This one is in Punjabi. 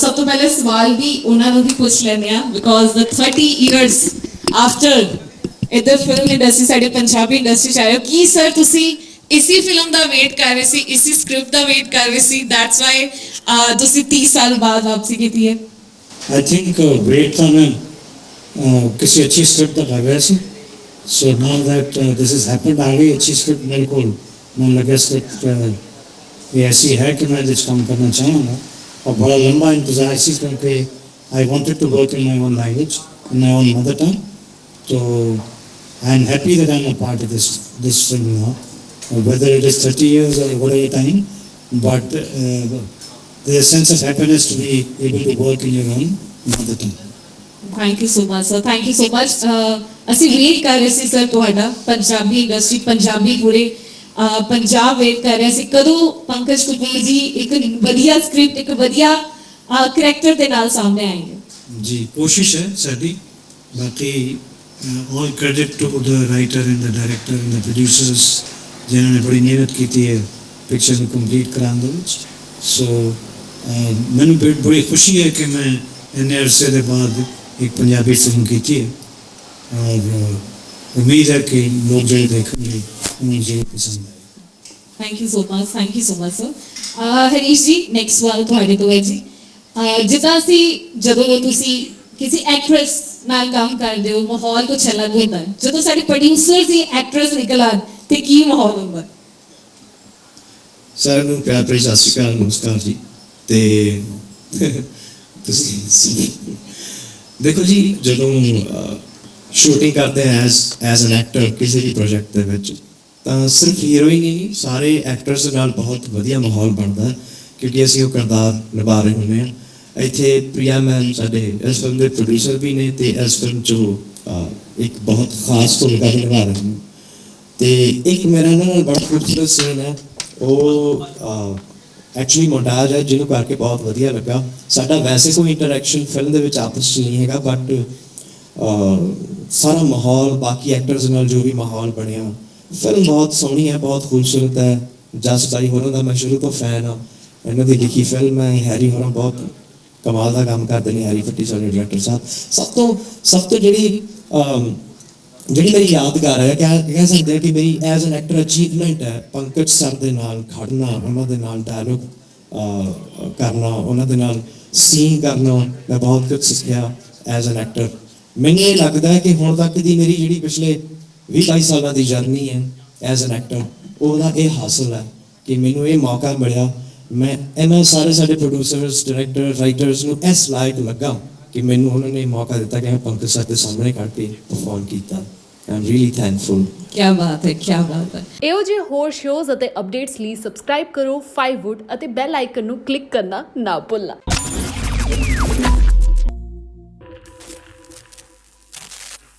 ਸਭ ਤੋਂ ਪਹਿਲੇ ਸਵਾਲ ਵੀ ਉਹਨਾਂ ਨੂੰ ਵੀ ਪੁੱਛ ਲੈਂਦੇ ਆ ਬਿਕੋਜ਼ ਦ 30 ਇਅਰਸ ਆਫਟਰ ਇਧਰ ਫਿਲਮ ਇੰਡਸਟਰੀ ਸਾਡੇ ਪੰਜਾਬੀ ਇੰਡਸਟਰੀ ਚ ਆਇਓ ਕੀ ਸਰ ਤੁਸੀਂ ਇਸੀ ਫਿਲਮ ਦਾ ਵੇਟ ਕਰ ਰਹੇ ਸੀ, ਇਸੀ ਸਕ੍ਰਿਪਟ ਦਾ ਵੇਟ ਕਰ ਰਹੇ ਸੀ? ਦੈਟਸ ਵਾਈ ਤੁਸੀਂ 30 ਸਾਲ ਬਾਅਦ ਵਾਪਸੀ ਕੀਤੀ ਹੈ। ਆਈ ਥਿੰਕ ਵੇਟ ਤਾਂ ਮੈਂ ਕਿਸੇ ਅੱਛੀ ਸਕ੍ਰਿਪਟ ਦਾ ਕਰ ਰਿਹਾ ਸੀ। So now that this is happened ਆ ਗਈ ਅੱਛੀ ਸਕ੍ਰਿਪਟ ਮੇਰੇ ਕੋਲ। ਮੈਨੂੰ ਲੱਗਿਆ ਸਕ੍ਰਿਪਟ ਇਹ ਐਸੀ ਹੈ ਕਿ ਮੈਂ ਇਸ ਕੰਮ ਕਰਨਾ ਚਾਹਾਂਗਾ। और बड़ा लंबा इंतजार इसी करके I wanted to work in my own language in my own mother tongue so I am happy that I am a part of this this film now whether it is 30 years or whatever time but uh, there's a sense of happiness to be able to work in your own mother tongue. Thank you so much sir thank you so much ਅਸੀਂ ਵੇਟ ਕਰ ਰਹੇ ਸੀ ਸਰ ਤੁਹਾਡਾ ਪੰਜਾਬੀ ਇੰਡਸਟਰੀ ਪੰਜਾਬੀ ਪੂਰੇ ਅਹ, ਪੰਜਾਬ ਵੇਟ ਕਰ ਰਿਹਾ ਸੀ। ਕਦੋਂ ਪੰਕਜ ਕਪੂਰ ਜੀ ਇੱਕ ਵਧੀਆ ਸਕ੍ਰਿਪਟ ਇੱਕ ਵਧੀਆ ਕਰੈਕਟਰ ਦੇ ਨਾਲ ਸਾਹਮਣੇ ਆਏਂਗੇ ਜੀ, ਕੋਸ਼ਿਸ਼ ਹੈ ਸਾਡੀ। ਬਾਕੀ all credit to the writer and the director and the producers ਜਿਨ੍ਹਾਂ ਨੇ ਬੜੀ ਮਿਹਨਤ ਕੀਤੀ ਹੈ ਪਿਕਚਰ ਨੂੰ ਕੰਪਲੀਟ ਕਰਾਉਣ ਦੇ ਵਿੱਚ। ਸੋ ਮੈਨੂੰ ਬੜੀ ਬੜੀ ਖੁਸ਼ੀ ਹੈ ਕਿ ਮੈਂ ਇੰਨੇ ਅਰਸੇ ਦੇ ਬਾਅਦ ਇੱਕ ਪੰਜਾਬੀ ਫਿਲਮ ਕੀਤੀ ਹੈ। ਔਰ, ਉਮੀਦ ਹੈ ਕਿ ਲੋਕ ਜਿਹੜੇ ਦੇਖਣਗੇ, ਉਹਨਾਂ ਨੂੰ ਪਸੰਦ ਆਏ thank you so much thank you so much sir Harish ji next ਸਵਾਲ ਤੁਹਾਡੇ ਤੋਂ ਹੈ ਜੀ। ਅਹ, ਜਿੱਦਾਂ ਅਸੀਂ ਜਦੋਂ ਤੁਸੀਂ ਕਿਸੇ ਐਕਟ੍ਰੈਸ ਨਾਲ ਕੰਮ ਕਰਦੇ ਹੋ ਮਾਹੌਲ ਕੁਛ ਅਲੱਗ ਹੁੰਦਾ ਹੈ। ਜਦੋਂ ਸਾਡੇ ਪ੍ਰੋਡਿਊਸਰ ਦੀ ਐਕਟ੍ਰੈਸ ਨਿਕਲ ਆਉਣ ਤੇ ਕੀ ਮਾਹੌਲ ਹੁੰਦਾ? ਹੈ ਸਾਰਿਆਂ ਨੂੰ ਪਿਆਰ ਭਰੀ ਸਤਿ ਸ਼੍ਰੀ ਅਕਾਲ ਨਮਸਕਾਰ ਜੀ। ਤੇ ਤੁਸੀਂ ਦੇਖੋ ਜੀ ਜਦੋਂ ਸ਼ੂਟਿੰਗ ਕਰਦੇ ਹਾਂ ਐਜ਼ ਐਜ਼ ਐਨ ਐਕਟਰ ਕਿਸੇ ਵੀ ਪ੍ਰੋਜੈਕਟ ਦੇ ਵਿੱਚ ਤਾਂ ਸਿਰਫ ਹੀਰੋ ਹੀ ਨਹੀਂ, ਸਾਰੇ ਐਕਟਰਸ ਨਾਲ ਬਹੁਤ ਵਧੀਆ ਮਾਹੌਲ ਬਣਦਾ ਕਿਉਂਕਿ ਅਸੀਂ ਉਹ ਕਿਰਦਾਰ ਨਿਭਾ ਰਹੇ ਹੁੰਦੇ ਹਾਂ। ਇੱਥੇ ਪ੍ਰਿਆ ਮੈਮ ਸਾਡੇ ਇਸ ਫਿਲਮ ਦੇ ਪ੍ਰੋਡਿਊਸਰ ਵੀ ਨੇ ਤੇ ਇਸ ਫਿਲਮ 'ਚ ਇੱਕ ਬਹੁਤ ਖਾਸ ਭੂਮਿਕਾ ਨਿਭਾ ਰਹੇ ਨੇ। ਤੇ ਇੱਕ ਮੇਰਾ ਨਾਲ ਬੜਾ ਖੂਬਸੂਰਤ ਸੀਨ ਹੈ, ਉਹ ਐਕਚੁਅਲੀ ਮੋਂਟਾਜ ਹੈ, ਜਿਹਨੂੰ ਕਰਕੇ ਬਹੁਤ ਵਧੀਆ ਲੱਗਾ। ਸਾਡਾ ਵੈਸੇ ਕੋਈ ਇੰਟਰੈਕਸ਼ਨ ਫਿਲਮ ਦੇ ਵਿੱਚ ਆਪਸ 'ਚ ਨਹੀਂ ਹੈਗਾ ਬਟ ਸਾਰਾ ਮਾਹੌਲ, ਬਾਕੀ ਐਕਟਰਸ ਨਾਲ ਜੋ ਵੀ ਮਾਹੌਲ ਬਣਿਆ ਫਿਲਮ ਬਹੁਤ ਸੋਹਣੀ ਹੈ, ਬਹੁਤ ਖੂਬਸੂਰਤ ਹੈ। ਜਸ ਹੋਰਾਂ ਦਾ ਮੈਂ ਸ਼ੁਰੂ ਤੋਂ ਫੈਨ ਹਾਂ। ਇਹਨਾਂ ਦੀ ਲਿਖੀ ਫਿਲਮ ਹੈ ਹੈਰੀ ਹੋਰਾਂ ਬਹੁਤ ਕਮਾਲ ਦਾ ਕੰਮ ਕਰਦੇ ਨੇ, ਹੈਰੀ ਫੱਟੀ ਸਾਡੇ ਡਾਇਰੈਕਟਰ ਸਾਹਿਬ। ਸਭ ਤੋਂ ਸਭ ਤੋਂ ਜਿਹੜੀ ਜਿਹੜੀ ਮੇਰੀ ਯਾਦਗਾਰ ਹੈ, ਕਹਿ ਕਹਿ ਸਕਦੇ ਹਾਂ ਕਿ ਮੇਰੀ ਐਜ਼ ਐਨ ਐਕਟਰ ਅਚੀਵਮੈਂਟ ਹੈ, ਪੰਕਜ ਸਰ ਦੇ ਨਾਲ ਖੜਨਾ, ਉਹਨਾਂ ਦੇ ਨਾਲ ਡਾਇਲੋਗ ਕਰਨਾ, ਉਹਨਾਂ ਦੇ ਨਾਲ ਸੀਨ ਕਰਨਾ, ਮੈਂ ਬਹੁਤ ਕੁਝ ਸਿੱਖਿਆ ਐਜ਼ ਐਨ ਐਕਟਰ ਮੈਨੂੰ ਇਹ ਲੱਗਦਾ ਹੈ ਕਿ ਹੁਣ ਤੱਕ ਦੀ ਮੇਰੀ ਜਿਹੜੀ ਪਿਛਲੇ 22 ਸਾਲਾਂ ਦੀ ਜਰਨੀ ਹੈ ਐਜ਼ ਐਨ ਐਕਟਰ ਉਹਦਾ ਇਹ ਹਾਸਲ ਹੈ ਕਿ ਮੈਨੂੰ ਇਹ ਮੌਕਾ ਮਿਲਿਆ। ਮੈਂ ਇਹਨਾਂ ਸਾਰੇ ਸਾਡੇ ਪ੍ਰੋਡਿਊਸਰਸ ਡਾਇਰੈਕਟਰ ਰਾਈਟਰਸ ਨੂੰ ਇਸ ਲਾਇਕ ਲੱਗਾ ਕਿ ਮੈਨੂੰ ਉਹਨਾਂ ਨੇ ਮੌਕਾ ਦਿੱਤਾ ਕਿ ਮੈਂ ਪੰਕਜ ਸਰ ਦੇ ਸਾਹਮਣੇ ਖੜ ਕੇ ਪਰਫਾਰਮ ਕੀਤਾ। ਆਈ ਐਮ ਰੀਲੀ ਥੈਂਕਫੁਲ ਕੀ ਬਾਤ ਹੈ ਕੀ ਬਾਤ ਹੈ। ਇਹੋ ਜਿਹੇ ਹੋਰ ਸ਼ੋਜ਼ ਅਤੇ ਅਪਡੇਟਸ ਲਈ ਸਬਸਕ੍ਰਾਈਬ ਕਰੋ 5wood ਅਤੇ ਬੈਲ ਆਈਕਨ ਨੂੰ ਕਲਿੱਕ ਕਰਨਾ ਨਾ ਭੁੱਲਣਾ।